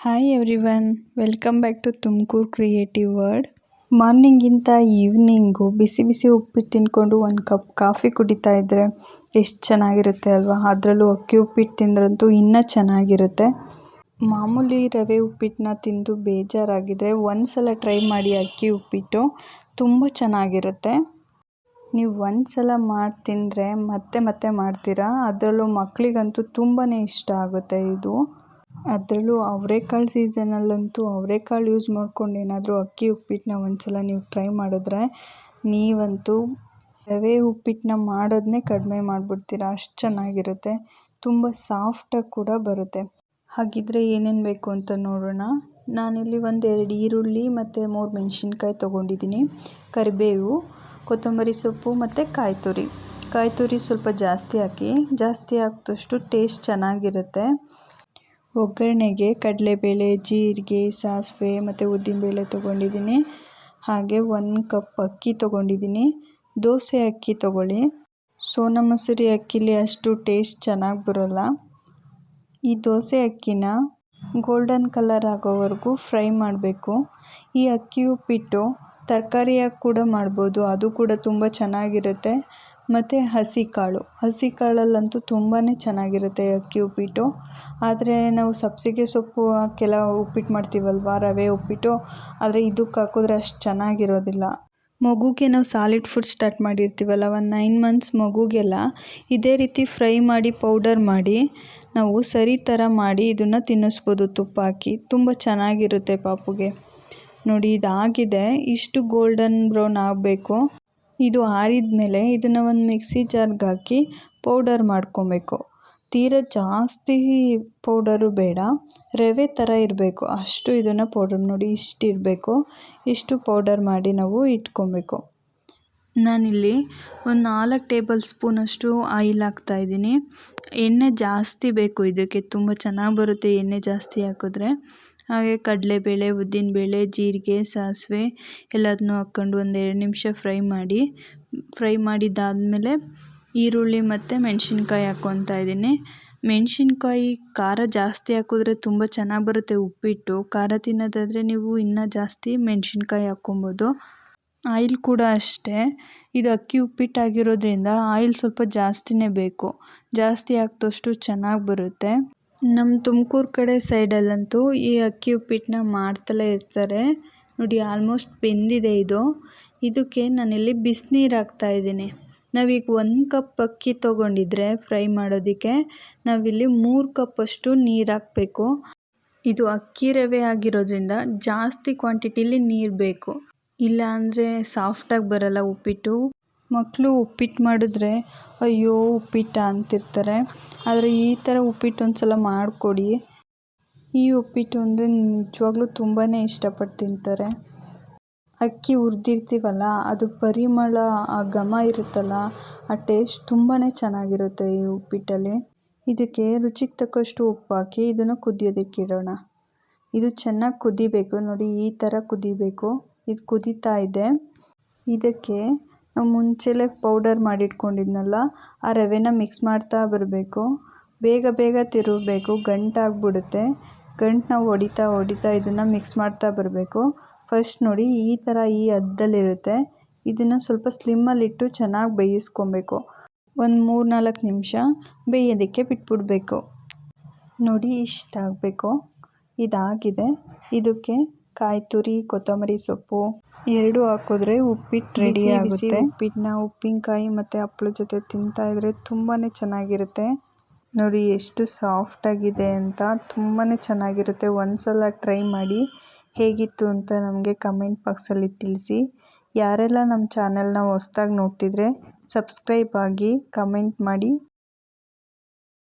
Hi everyone welcome back to Tumakuru creative word ಮಾರ್ನಿಂಗಿಂತ evening ಬಿಸಿ ಬಿಸಿ ಉಪ್ಪಿಟ್ಟು ತಿನ್ಕೊಂಡು ಒಂದು ಕಪ್ ಕಾಫಿ ಕುಡಿತಾ ಇದ್ದರೆ ಎಷ್ಟು ಚೆನ್ನಾಗಿರುತ್ತೆ ಅಲ್ವಾ? ಅದರಲ್ಲೂ ಅಕ್ಕಿ ಉಪ್ಪಿಟ್ಟು ತಿಂದ್ರಂತೂ ಇನ್ನೂ ಚೆನ್ನಾಗಿರುತ್ತೆ. ಮಾಮೂಲಿ ರವೆ ಉಪ್ಪಿಟ್ಟನ್ನ ತಿಂದು ಬೇಜಾರಾಗಿದ್ದರೆ ಒಂದು ಸಲ ಟ್ರೈ ಮಾಡಿ ಅಕ್ಕಿ ಉಪ್ಪಿಟ್ಟು ತುಂಬ ಚೆನ್ನಾಗಿರುತ್ತೆ. ನೀವು ಒಂದು ಸಲ ಮಾಡಿ ತಿಂದರೆ ಮತ್ತೆ ಮತ್ತೆ ಮಾಡ್ತೀರಾ? ಅದರಲ್ಲೂ ಮಕ್ಕಳಿಗಂತೂ ತುಂಬಾ ಇಷ್ಟ ಆಗುತ್ತೆ ಇದು. ಅದರಲ್ಲೂ ಅವರೆಕಾಳು ಸೀಸನಲ್ಲಂತೂ ಅವರೆಕಾಳು ಯೂಸ್ ಮಾಡ್ಕೊಂಡು ಏನಾದರೂ ಅಕ್ಕಿ ಉಪ್ಪಿಟ್ಟನ್ನ ಒಂದು ಸಲ ನೀವು ಟ್ರೈ ಮಾಡಿದ್ರೆ ನೀವಂತೂ ರವೆ ಉಪ್ಪಿಟ್ಟನ್ನ ಮಾಡೋದನ್ನೇ ಕಡಿಮೆ ಮಾಡಿಬಿಡ್ತೀರ, ಅಷ್ಟು ಚೆನ್ನಾಗಿರುತ್ತೆ. ತುಂಬ ಸಾಫ್ಟಾಗಿ ಕೂಡ ಬರುತ್ತೆ. ಹಾಗಿದ್ರೆ ಏನೇನು ಬೇಕು ಅಂತ ನೋಡೋಣ. ನಾನಿಲ್ಲಿ ಒಂದು ಎರಡು ಈರುಳ್ಳಿ ಮತ್ತು ಮೂರು ಮೆಣಸಿನ್ಕಾಯಿ ತೊಗೊಂಡಿದ್ದೀನಿ. ಕರಿಬೇವು, ಕೊತ್ತಂಬರಿ ಸೊಪ್ಪು ಮತ್ತು ಕಾಯಿ ತುರಿ ಕಾಯಿ ತುರಿ ಸ್ವಲ್ಪ ಜಾಸ್ತಿ ಹಾಕಿ, ಜಾಸ್ತಿ ಹಾಕಿದಷ್ಟು ಟೇಸ್ಟ್ ಚೆನ್ನಾಗಿರುತ್ತೆ. ಒಗ್ಗರಣೆಗೆ ಕಡಲೆಬೇಳೆ, ಜೀರಿಗೆ, ಸಾಸಿವೆ ಮತ್ತು ಉದ್ದಿನಬೇಳೆ ತೊಗೊಂಡಿದ್ದೀನಿ. ಹಾಗೆ ಒಂದು ಕಪ್ ಅಕ್ಕಿ ತೊಗೊಂಡಿದ್ದೀನಿ. ದೋಸೆ ಅಕ್ಕಿ ತೊಗೊಳ್ಳಿ. ಸೋನಾ ಮಸೂರಿ ಅಕ್ಕಿಲಿ ಅಷ್ಟು ಟೇಸ್ಟ್ ಚೆನ್ನಾಗಿ ಬರೋಲ್ಲ. ಈ ದೋಸೆ ಅಕ್ಕಿನ ಗೋಲ್ಡನ್ ಕಲರ್ ಆಗೋವರೆಗೂ ಫ್ರೈ ಮಾಡಬೇಕು. ಈ ಅಕ್ಕಿ ಉಪ್ಪಿಟ್ಟು ತರಕಾರಿಯಾಗಿ ಕೂಡ ಮಾಡ್ಬೋದು. ಅದು ಕೂಡ ತುಂಬ ಚೆನ್ನಾಗಿರುತ್ತೆ. ಮತ್ತು ಹಸಿ ಕಾಳು. ಹಸಿ ಕಾಳಲ್ಲಂತೂ ತುಂಬಾ ಚೆನ್ನಾಗಿರುತ್ತೆ ಅಕ್ಕಿ ಉಪ್ಪಿಟ್ಟು. ಆದರೆ ನಾವು ಸಬ್ಬಸಿಗೆ ಸೊಪ್ಪು ಹಾಕೆಲ್ಲ ಉಪ್ಪಿಟ್ಟು ಮಾಡ್ತೀವಲ್ವಾ, ರವೆ ಉಪ್ಪಿಟ್ಟು, ಆದರೆ ಇದಕ್ಕೆ ಹಾಕಿದ್ರೆ ಅಷ್ಟು ಚೆನ್ನಾಗಿರೋದಿಲ್ಲ. ಮಗುಗೆ ನಾವು ಸಾಲಿಡ್ ಫುಡ್ ಸ್ಟಾರ್ಟ್ ಮಾಡಿರ್ತೀವಲ್ಲ, ಒಂದು ನೈನ್ ಮಂತ್ಸ್ ಮಗುಗೆಲ್ಲ ಇದೇ ರೀತಿ ಫ್ರೈ ಮಾಡಿ ಪೌಡರ್ ಮಾಡಿ, ನಾವು ಸರಿ ಥರ ಮಾಡಿ ಇದನ್ನು ತಿನ್ನಿಸ್ಬೋದು ತುಪ್ಪ ಹಾಕಿ. ತುಂಬ ಚೆನ್ನಾಗಿರುತ್ತೆ ಪಾಪುಗೆ. ನೋಡಿ ಇದಾಗಿದೆ, ಇಷ್ಟು ಗೋಲ್ಡನ್ ಬ್ರೌನ್ ಆಗಬೇಕು. ಇದು ಆರಿದ ಮೇಲೆ ಇದನ್ನು ಒಂದು ಮಿಕ್ಸಿ ಜಾರ್ಗೆ ಹಾಕಿ ಪೌಡರ್ ಮಾಡ್ಕೊಬೇಕು. ತೀರ ಜಾಸ್ತಿ ಪೌಡರು ಬೇಡ, ರವೆ ಥರ ಇರಬೇಕು. ಅಷ್ಟು ಇದನ್ನು ಪೌಡರ್ ನೋಡಿ ಇಷ್ಟು ಇರಬೇಕು. ಇಷ್ಟು ಪೌಡರ್ ಮಾಡಿ ನಾವು ಇಟ್ಕೊಬೇಕು. ನಾನಿಲ್ಲಿ ಒಂದು ನಾಲ್ಕು ಟೇಬಲ್ ಸ್ಪೂನಷ್ಟು ಆಯಿಲ್ ಹಾಕ್ತಾಯಿದ್ದೀನಿ ಎಣ್ಣೆ ಜಾಸ್ತಿ ಬೇಕು, ಇದಕ್ಕೆ ತುಂಬ ಚೆನ್ನಾಗಿ ಬರುತ್ತೆ ಎಣ್ಣೆ ಜಾಸ್ತಿ ಹಾಕಿದ್ರೆ. ಹಾಗೆ ಕಡಲೆಬೇಳೆ, ಉದ್ದಿನಬೇಳೆ, ಜೀರಿಗೆ, ಸಾಸಿವೆ ಎಲ್ಲದನ್ನೂ ಹಾಕ್ಕೊಂಡು ಒಂದು ಎರಡು ನಿಮಿಷ ಫ್ರೈ ಮಾಡಿ, ಫ್ರೈ ಮಾಡಿದ್ದಾದಮೇಲೆ ಈರುಳ್ಳಿ ಮತ್ತು ಮೆಣಸಿನ್ಕಾಯಿ ಹಾಕ್ಕೊತಾ ಇದ್ದೀನಿ. ಮೆಣಸಿನ್ಕಾಯಿ ಖಾರ ಜಾಸ್ತಿ ಹಾಕಿದ್ರೆ ತುಂಬ ಚೆನ್ನಾಗಿ ಬರುತ್ತೆ ಉಪ್ಪಿಟ್ಟು. ಖಾರ ತಿನ್ನೋದಾದರೆ ನೀವು ಇನ್ನೂ ಜಾಸ್ತಿ ಮೆಣಸಿನ್ಕಾಯಿ ಹಾಕ್ಕೊಬೋದು. ಆಯಿಲ್ ಕೂಡ ಅಷ್ಟೇ. ಇದು ಅಕ್ಕಿ ಉಪ್ಪಿಟ್ಟಾಗಿರೋದ್ರಿಂದ ಆಯಿಲ್ ಸ್ವಲ್ಪ ಜಾಸ್ತಿನೇ ಬೇಕು. ಜಾಸ್ತಿ ಹಾಕ್ದಷ್ಟು ಚೆನ್ನಾಗಿ ಬರುತ್ತೆ. ನಮ್ಮ ತುಮಕೂರು ಕಡೆ ಸೈಡಲ್ಲಂತೂ ಈ ಅಕ್ಕಿ ಉಪ್ಪಿಟ್ಟನ್ನ ಮಾಡ್ತಲೇ ಇರ್ತಾರೆ. ನೋಡಿ, ಆಲ್ಮೋಸ್ಟ್ ಬೆಂದಿದೆ ಇದು. ಇದಕ್ಕೆ ನಾನಿಲ್ಲಿ ಬಿಸಿನೀರು ಹಾಕ್ತಾಯಿದ್ದೀನಿ ನಾವೀಗ ಒಂದು ಕಪ್ ಅಕ್ಕಿ ತೊಗೊಂಡಿದ್ರೆ ಫ್ರೈ ಮಾಡೋದಕ್ಕೆ ನಾವಿಲ್ಲಿ ಮೂರು ಕಪ್ಪಷ್ಟು ನೀರು ಹಾಕಬೇಕು. ಇದು ಅಕ್ಕಿ ರವೆ ಆಗಿರೋದ್ರಿಂದ ಜಾಸ್ತಿ ಕ್ವಾಂಟಿಟಿಲಿ ನೀರು ಬೇಕು. ಇಲ್ಲಾಂದರೆ ಸಾಫ್ಟಾಗಿ ಬರಲ್ಲ ಉಪ್ಪಿಟ್ಟು. ಮಕ್ಕಳು ಉಪ್ಪಿಟ್ಟು ಮಾಡಿದ್ರೆ ಅಯ್ಯೋ ಉಪ್ಪಿಟ್ಟ ಅಂತಿರ್ತಾರೆ. ಆದರೆ ಈ ಥರ ಉಪ್ಪಿಟ್ಟು ಒಂದು ಸಲ ಮಾಡಿಕೊಡಿ. ಈ ಉಪ್ಪಿಟ್ಟು ಅಂದರೆ ನಿಜವಾಗ್ಲೂ ತುಂಬಾ ಇಷ್ಟಪಟ್ಟು ತಿಂತಾರೆ. ಅಕ್ಕಿ ಹುರಿದಿರ್ತೀವಲ್ಲ, ಅದು ಪರಿಮಳ, ಆ ಘಮ ಇರುತ್ತಲ್ಲ, ಆ ಟೇಸ್ಟ್ ತುಂಬಾ ಚೆನ್ನಾಗಿರುತ್ತೆ ಈ ಉಪ್ಪಿಟ್ಟಲ್ಲಿ. ಇದಕ್ಕೆ ರುಚಿಗೆ ತಕ್ಕಷ್ಟು ಉಪ್ಪು ಹಾಕಿ ಇದನ್ನು ಕುದಿಯೋದಕ್ಕಿಡೋಣ ಇದು ಚೆನ್ನಾಗಿ ಕುದಿಬೇಕು, ನೋಡಿ ಈ ಥರ ಕುದಿಬೇಕು. ಇದು ಕುದೀತಾ ಇದೆ. ಇದಕ್ಕೆ ಮುಂಚೆಲೇ ಪೌಡರ್ ಮಾಡಿಟ್ಕೊಂಡಿದ್ನಲ್ಲ, ಆ ರವೆನ ಮಿಕ್ಸ್ ಮಾಡ್ತಾ ಬರಬೇಕು. ಬೇಗ ಬೇಗ ತಿರುಗಬೇಕು ಗಂಟಾಗ್ಬಿಡುತ್ತೆ ಗಂಟು ನಾವು ಹೊಡಿತಾ ಹೊಡಿತಾ ಇದನ್ನು ಮಿಕ್ಸ್ ಮಾಡ್ತಾ ಬರಬೇಕು. ಫಸ್ಟ್ ನೋಡಿ ಈ ಥರ ಈ ಹದ್ದಲ್ಲಿರುತ್ತೆ ಇದನ್ನು ಸ್ವಲ್ಪ ಸ್ಲಿಮ್ಮಲ್ಲಿಟ್ಟು ಚೆನ್ನಾಗಿ ಬೇಯಿಸ್ಕೊಬೇಕು. ಒಂದು ಮೂರು ನಾಲ್ಕು ನಿಮಿಷ ಬೇಯೋದಕ್ಕೆ ಬಿಟ್ಬಿಡಬೇಕು. ನೋಡಿ ಇಷ್ಟಾಗಬೇಕು ಇದಾಗಿದೆ. ಇದಕ್ಕೆ ಕಾಯಿ ತುರಿ ಕೊತ್ತಂಬರಿ ಸೊಪ್ಪು ಎರಡು ಹಾಕಿದ್ರೆ ಉಪ್ಪಿಟ್ಟು ರೆಡಿ ಆಗುತ್ತೆ. ಉಪ್ಪಿಟ್ಟನ್ನ ಉಪ್ಪಿನಕಾಯಿ ಮತ್ತು ಹಪ್ಪಳ ಜೊತೆ ತಿಂತಾ ಇದ್ರೆ ತುಂಬಾ ಚೆನ್ನಾಗಿರುತ್ತೆ. ನೋಡಿ ಎಷ್ಟು ಸಾಫ್ಟಾಗಿದೆ ಅಂತ ತುಂಬಾ ಚೆನ್ನಾಗಿರುತ್ತೆ. ಒಂದ್ಸಲ ಟ್ರೈ ಮಾಡಿ ಹೇಗಿತ್ತು ಅಂತ ನಮಗೆ ಕಮೆಂಟ್ ಬಾಕ್ಸಲ್ಲಿ ತಿಳಿಸಿ. ಯಾರೆಲ್ಲ ನಮ್ಮ ಚಾನೆಲ್ನ ಹೊಸ್ದಾಗಿ ನೋಡ್ತಿದ್ರೆ ಸಬ್ಸ್ಕ್ರೈಬ್ ಆಗಿ ಕಮೆಂಟ್ ಮಾಡಿ.